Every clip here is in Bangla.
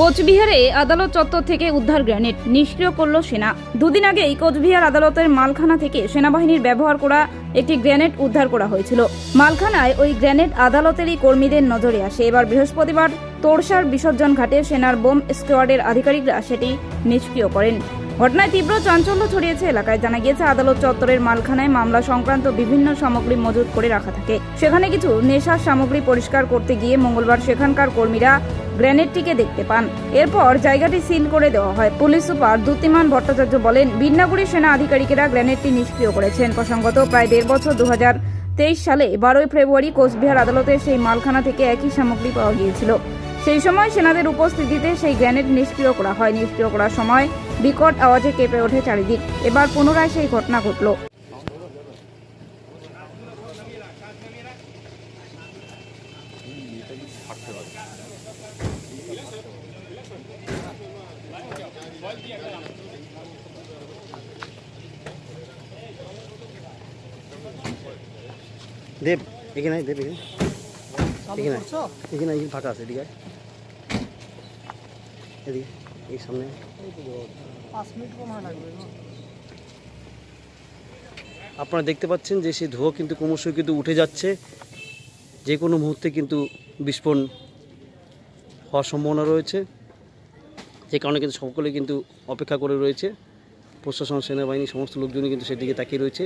কোচবিহারে আদালত চত্বর থেকে উদ্ধার গ্রেনেড নিষ্ক্রিয় করল সেনা। দুদিন আগেই কোচবিহার আদালতের মালখানা থেকে সেনাবাহিনীর ব্যবহার করা একটি গ্রেনেড উদ্ধার করা হয়েছিল। মালখানায় ওই গ্রেনেড আদালতেরই কর্মীদের নজরে আসে। এবার বৃহস্পতিবার তোরসার বিসর্জন ঘাটে সেনার বোম স্কোয়াডের আধিকারিকরা সেটি নিষ্ক্রিয় করেন। ঘটনায় তীব্র চাঞ্চল্য ছড়িয়েছে এলাকায়। জানা গিয়েছে, আদালত চত্বরের মালখানায় মামলা সংক্রান্ত বিভিন্ন সামগ্রী মজুত করে রাখা থাকে। সেখানে কিছু নেশার সামগ্রী পরিষ্কার করতে গিয়ে মঙ্গলবার সেখানকার কর্মীরা গ্রেনেডটিকে দেখতে পান। এরপর জায়গাটি সিল করে দেওয়া হয়। পুলিশ সুপার দ্যুতিমান ভট্টাচার্য বলেন, বিন্নাগুড়ি সেনা আধিকারিকেরা গ্রেনেডটি নিষ্ক্রিয় করেছেন। প্রসঙ্গত, প্রায় দেড় বছর দু তেইশ সালে বারোই ফেব্রুয়ারি কোচবিহার আদালতের সেই মালখানা থেকে একই সামগ্রী পাওয়া গিয়েছিল। সেই সময় সেনাদের উপস্থিতিতে সেই গ্রেনেড নিষ্ক্রিয় করা হয়। নিষ্ক্রিয় করার সময় বিকট আওয়াজে কেঁপে ওঠে চারিদিক। এবার পুনরায় সেই ঘটনা ঘটল। দেব এখানে দেব এখানে। এখানে আয়। এখানে ফাঁকা আছে এদিকে এদিকে এই সামনে। আপনারা দেখতে পাচ্ছেন যে সেই ধোঁয়া কিন্তু ক্রমশই কিন্তু উঠে যাচ্ছে। যে কোনো মুহূর্তে কিন্তু বিস্ফোরণ হওয়ার সম্ভাবনা রয়েছে। যে কারণে কিন্তু সকলে কিন্তু অপেক্ষা করে রয়েছে। প্রশাসন, সেনাবাহিনী, সমস্ত লোকজনই কিন্তু সেদিকে তাকিয়ে রয়েছে।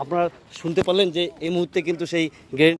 আপনারা শুনতে পারলেন যে এই মুহূর্তে কিন্তু সেই গ্রেনেড